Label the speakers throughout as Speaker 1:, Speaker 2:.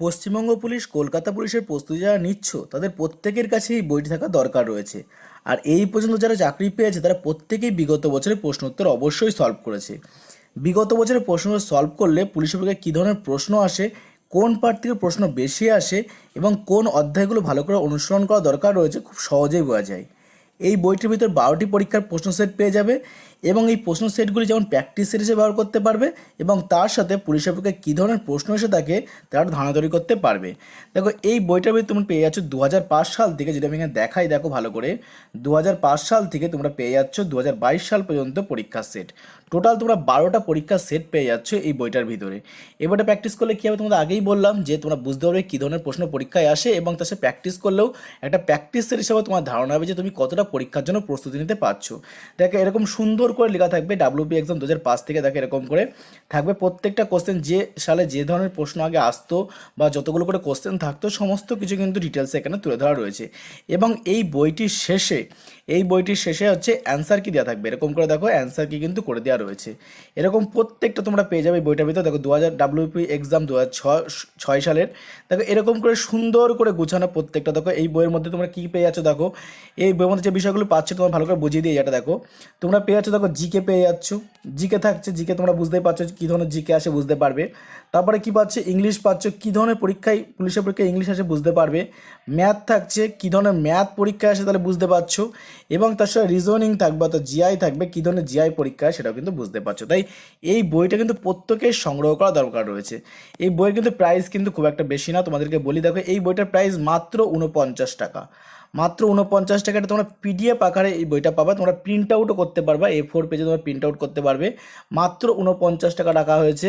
Speaker 1: Paschimbanga police, Kolkata পুলিশের প্রস্তুতি যারা নিচ্ছ, তাদের প্রত্যেকের কাছে এই বইটি থাকা দরকার রয়েছে। আর এই পর্যন্ত যারা চাকরি পেয়েছে, তারা প্রত্যেকেই বিগত বছরের প্রশ্ন উত্তর অবশ্যই সলভ করেছে। বিগত বছরের প্রশ্ন সলভ করলে পুলিশের পরীক্ষায় কী ধরনের প্রশ্ন আসে, কোন পার্ট থেকে প্রশ্ন বেশি আসে, এবং কোন অধ্যায়গুলো ভালো করে অনুসরণ করা দরকার রয়েছে, খুব সহজেই বোঝা যায়। এই বইটির ভিতর বারোটি পরীক্ষার প্রশ্ন সেট পেয়ে যাবে এবং এই প্রশ্ন সেটগুলি যেমন প্র্যাকটিস সেট হিসেবে ব্যবহার করতে পারবে এবং তার সাথে পুলিশের পক্ষে কী ধরনের প্রশ্ন এসে থাকে তার ধারণা তৈরি করতে পারবে। দেখো, এই বইটার ভিতরে তুমি পেয়ে যাচ্ছ দু হাজার পাঁচ সাল থেকে যদি আমি এখানে দেখাই, দেখো ভালো করে। দু হাজার পাঁচ সাল থেকে তোমরা পেয়ে যাচ্ছ দু হাজার বাইশ সাল পর্যন্ত পরীক্ষার সেট। টোটাল তোমরা বারোটা পরীক্ষার সেট পেয়ে যাচ্ছ এই বইটার ভিতরে। এবারটা প্র্যাকটিস করলে কী হবে তোমাদের আগেই বললাম যে তোমরা বুঝতে পারবে কী ধরনের প্রশ্ন পরীক্ষায় আসে এবং তার সাথে প্র্যাকটিস করলেও একটা প্র্যাকটিসের হিসাবে তোমার ধারণা হবে যে তুমি কতটা পরীক্ষার জন্য প্রস্তুতি নিতে পারছ। দেখো, এরকম সুন্দর করে লেখা থাকবে ডাব্লিউপি এক্সাম দু হাজার পাঁচ থেকে দেখো, এরকম করে থাকবে প্রত্যেকটা কোশ্চেন যে সালে যে ধরনের প্রশ্ন আগে আসতো বা যতগুলো করে কোশ্চেন থাকতো, সমস্ত কিছু কিন্তু ডিটেলসে এখানে তুলে ধরা রয়েছে। এবং এই বইটির শেষে এই বইটির শেষে হচ্ছে অ্যান্সার কি দেওয়া থাকবে। এরকম করে দেখো অ্যান্সার কি কিন্তু করে দেওয়া রয়েছে। এরকম প্রত্যেকটা তোমরা পেয়ে যাবে বইটার ভিতরে। দেখো দু হাজার ডাব্লিউপি এক্সাম দু হাজার ছয় সালের। দেখো এরকম করে সুন্দর করে গুছানো প্রত্যেকটা। দেখো এই বইয়ের মধ্যে তোমরা কী পেয়ে যাচ্ছ দেখো। এই বইয়ের মধ্যে যে বিষয়গুলো পাচ্ছ তোমার ভালো করে বুঝিয়ে দিয়ে এটা দেখো। তোমরা পেয়ে যাচ্ছ দেখো জিকে পেয়ে যাচ্ছ। জিকে থাকছে জিকে তোমরা বুঝতেই পারছ কী ধরনের জিকে আসে বুঝতে পারবে। তারপরে কী পাচ্ছে? ইংলিশ পাচ্ছ। কী ধরনের পরীক্ষায় পুলিশের পরীক্ষায় ইংলিশ আসে বুঝতে পারবে। ম্যাথ থাকছে, কী ধরনের ম্যাথ পরীক্ষায় আসে তাহলে বুঝতে পারছ। এবং তার সাথে রিজনিং থাকবে অর্থাৎ জিআই থাকবে, কী ধরনের জিআই পরীক্ষা সেটাও কিন্তু বুঝতে পারছ। তাই এই বইটা কিন্তু প্রত্যেকের সংগ্রহ করা দরকার রয়েছে। এই বইয়ের কিন্তু প্রাইস কিন্তু খুব একটা বেশি না। তোমাদেরকে বলি, দেখো এই বইটার প্রাইস মাত্র উনপঞ্চাশ টাকা। মাত্র উনপঞ্চাশ টাকাটা তোমরা পিডিএফ আকারে এই বইটা পাবা, তোমরা প্রিন্ট আউটও করতে পারবা এ ফোর পেজে তোমরা প্রিন্ট আউট করতে পারবে। মাত্র উনপঞ্চাশ টাকা রাখা হয়েছে।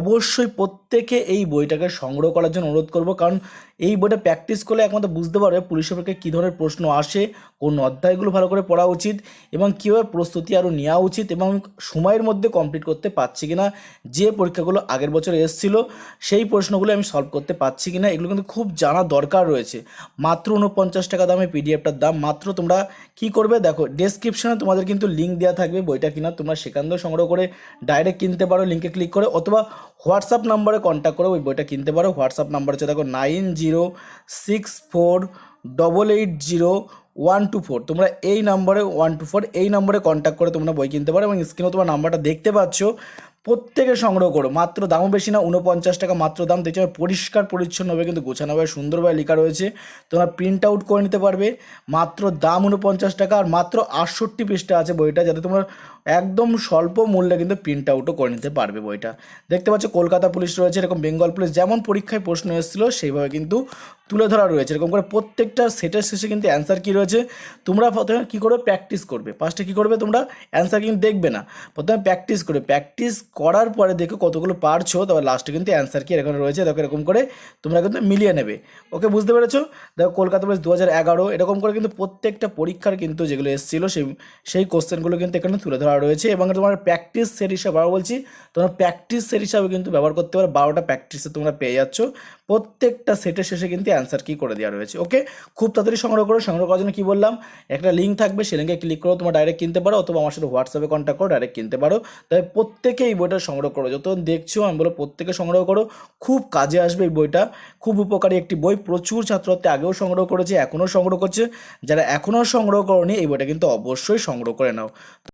Speaker 1: অবশ্যই প্রত্যেকে এই বইটাকে সংগ্রহ করার জন্য অনুরোধ করব, কারণ এই বইটা প্র্যাকটিস করলে একমাত্র বুঝতে পারবে পুলিশের পরীক্ষায় কী ধরনের প্রশ্ন আসে, কোন অধ্যায়গুলো ভালো করে পড়া উচিত এবং কীভাবে প্রস্তুতি আরও নেওয়া উচিত এবং সময়ের মধ্যে কমপ্লিট করতে পারছি কিনা, যে পরীক্ষাগুলো আগের বছর এসেছিল সেই প্রশ্নগুলো আমি সলভ করতে পারছি কিনা, এগুলো কিন্তু খুব জানা দরকার রয়েছে। মাত্র উনপঞ্চাশ টাকা পিডিএফটার দাম। মাত্র তোমরা কি করবে? দেখো ডেসক্রিপশনে তোমাদের কিন্তু লিঙ্ক দেওয়া থাকবে বইটা কিনা। তোমরা সেখান থেকে সংগ্রহ করে ডাইরেক্ট কিনতে পারো লিঙ্কে ক্লিক করে। অথবা হোয়াটসঅ্যাপ নাম্বারে কন্ট্যাক্ট করে ওই বইটা কিনতে পারো। হোয়াটসঅ্যাপ নাম্বার হচ্ছে দেখো nine zero six four double eight zero one two four তোমরা এই নাম্বারে ওয়ান টু ফোর এই নাম্বারে কন্ট্যাক্ট করে তোমরা বই কিনতে পারো এবং স্ক্রিনেও তোমার নাম্বারটা দেখতে পাচ্ছ। প্রত্যেকে সংগ্রহ করো। মাত্র দামও বেশি না উনপঞ্চাশ টাকা মাত্র দাম। দেখতে পাবে পরিষ্কার পরিচ্ছন্নভাবে কিন্তু গোছানো গোছানোভাবে সুন্দরভাবে লেখা রয়েছে। তোমরা প্রিন্ট আউট করে নিতে পারবে। মাত্র দাম উনপঞ্চাশ টাকা আর মাত্র আটষট্টি পৃষ্ঠা আছে বইটা, যাতে তোমরা একদম স্বল্প মূল্যে কিন্তু প্রিন্ট আউটও করে নিতে পারবে বইটা। দেখতে পাচ্ছ, কলকাতা পুলিশ রয়েছে, এরকম বেঙ্গল পুলিশ যেমন পরীক্ষায় প্রশ্ন এসেছিল, সেইভাবে কিন্তু তুলে ধরা রয়েছে। এরকম করে প্রত্যেকটা সেটের শেষে কিন্তু অ্যান্সার কী রয়েছে? তোমরা প্রথমে কী করবে? প্র্যাকটিস করবে। ফার্স্টে কী করবে তোমরা? অ্যান্সার কিন্তু দেখবে না। প্রথমে প্র্যাকটিস করবে। প্র্যাকটিস করার পরে দেখো কতগুলো পারছ তবে লাস্টে কিন্তু অ্যান্সার কি এরকম রয়েছে, দেখো এরকম করে তোমরা কিন্তু মিলিয়ে নেবে। ওকে বুঝতে পেরেছ? দেখো কলকাতা পুলিশ দু হাজার এগারো। এরকম করে কিন্তু প্রত্যেকটা পরীক্ষার কিন্তু যেগুলো এসেছিল, সেই সেই কোশ্চেনগুলো কিন্তু এখানে তুলে ধরা রয়েছে এবং তোমার প্র্যাকটিস সেট হিসাবে বলছি, তোমরা প্র্যাকটিস সেট হিসাবে কিন্তু ব্যবহার করতে পারো। বারোটা প্র্যাকটিসে তোমরা পেয়ে যাচ্ছ। প্রত্যেকটা সেটের শেষে কিন্তু অ্যান্সার কি করে দেওয়া রয়েছে ওকে খুব তাড়াতাড়ি সংগ্রহ করো, সংগ্রহ করার জন্য কী বললাম? একটা লিঙ্ক থাকবে, সেই লিঙ্কে ক্লিক করো, তোমরা ডাইরেক্ট কিনতে পারো অথবা আমার সাথে হোয়াটসঅ্যাপে কন্ট্যাক্ট করো ডাইরেক্ট কিনতে পারো। তাই প্রত্যেকে এই বইটা সংগ্রহ করো যত দেখছ, আমি বলো প্রত্যেকে সংগ্রহ করো। খুব কাজে আসবে এই বইটা। খুব উপকারী একটি বই, প্রচুর ছাত্রছাত্রী আগেও সংগ্রহ করেছে, এখনও সংগ্রহ করছে। যারা এখনও সংগ্রহ করনি, এই বইটা কিন্তু অবশ্যই সংগ্রহ করে নাও।